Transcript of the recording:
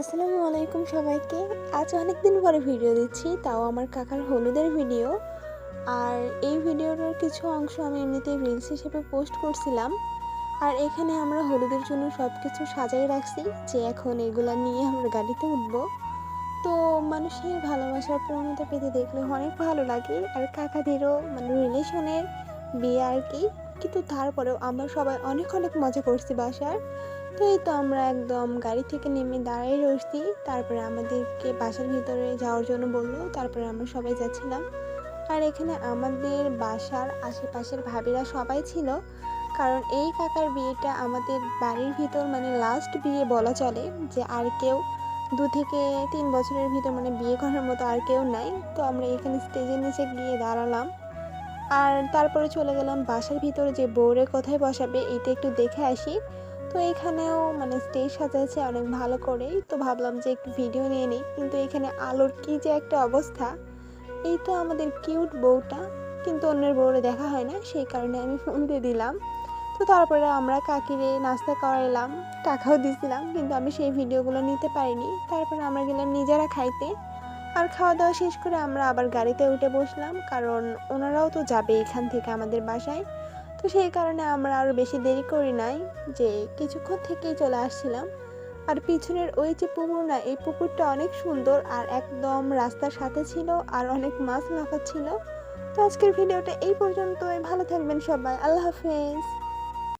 আসসালামু আলাইকুম সবাইকে। আজ অনেক দিন পরে ভিডিও দিচ্ছি, তাও আমার কাকার হলুদের ভিডিও আর এই ভিডিওটার কিছু অংশ আমি এমনিতে রিলস হিসেবে পোস্ট করছিলাম। আর এখানে আমরা হলুদের জন্য সব কিছু সাজাই রাখছি, যে এখন এগুলা নিয়ে আমরা গাড়িতে উঠবো। তো মানুষের ভালোবাসার প্রবণতা পেতে দেখলে অনেক ভালো লাগে। আর কাকাদেরও মানে রিলেশনের বিয়ে আর কি। কিন্তু তারপরেও আমরা সবাই অনেক অনেক মজা করছি বাসার। তো এই তো আমরা একদম গাড়ি থেকে নেমে দাঁড়িয়ে রয়েছি। তারপরে আমাদেরকে বাসার ভিতরে যাওয়ার জন্য বলল। তারপরে আমরা সবাই যাচ্ছিলাম। আর এখানে আমাদের বাসার আশেপাশের ভাবিরা সবাই ছিল। কারণ এই কাকার বিয়েটা আমাদের বাড়ির ভিতর মানে লাস্ট বিয়ে বলা চলে যে আর কেউ দু থেকে তিন বছরের ভিতর মানে বিয়ে করার মতো আর কেউ নাই। তো আমরা এখানে স্টেজের নিচে গিয়ে দাঁড়ালাম। আর তারপরে চলে গেলাম বাসার ভিতরে যে বউরে কোথায় বসাবে এটা একটু দেখে আসি। তো এখানেও মানে স্টেজ সাজাচ্ছে অনেক ভালো করেই। তো ভাবলাম যে একটু ভিডিও নিয়ে নিই, কিন্তু এখানে আলোর কি যে একটা অবস্থা, এই তো আমাদের কিউট বউটা। কিন্তু অন্যের বউরে দেখা হয় না, সেই কারণে আমি ফোন দিয়ে দিলাম। তো তারপরে আমরা কাকিরে নাস্তা করাইলাম, টাকাও দিয়েছিলাম কিন্তু আমি সেই ভিডিওগুলো নিতে পারিনি। তারপরে আমরা গেলাম নিজেরা খাইতে। আর খাওয়া দাওয়া শেষ করে আমরা আবার গাড়িতে উঠে বসলাম, কারণ ওনারাও তো যাবে এখান থেকে আমাদের বাসায়। তো সেই কারণে আমরা আরও বেশি দেরি করি নাই, যে কিছুক্ষণ থেকেই চলে আসছিলাম। আর পিছনের ওই যে পুকুর না এই পুকুরটা অনেক সুন্দর আর একদম রাস্তার সাথে ছিল আর অনেক মাছ লাফাচ্ছিল তো আজকের ভিডিওটা এই পর্যন্তই, ভালো থাকবেন সবাই, আল্লাহ হাফেজ।